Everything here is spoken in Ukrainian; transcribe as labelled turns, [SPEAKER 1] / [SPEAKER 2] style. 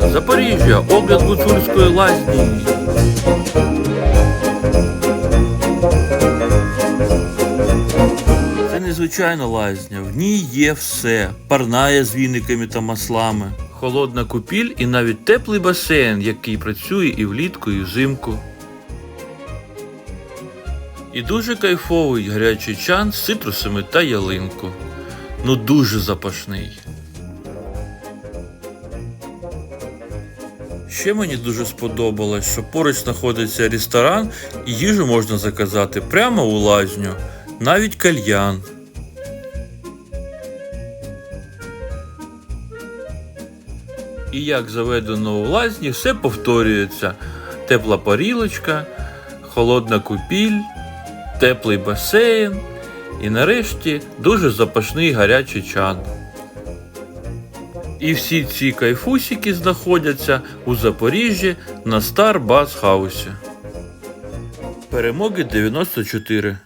[SPEAKER 1] Запоріжжя, огляд гуцульської лазні. Це незвичайна лазня. В ній є все. Парная з віниками та маслами, холодна купіль і навіть теплий басейн, який працює і влітку, і взимку. І дуже кайфовий гарячий чан з цитрусами та ялинку. Ну дуже запашний. Ще мені дуже сподобалось, що поруч знаходиться ресторан і їжу можна заказати прямо у лазню, навіть кальян. І як заведено у лазні, все повторюється: тепла парілочка, холодна купіль, теплий басейн і нарешті дуже запашний гарячий чан. І всі ці кайфусики знаходяться у Запоріжжі на House. Перемоги 94.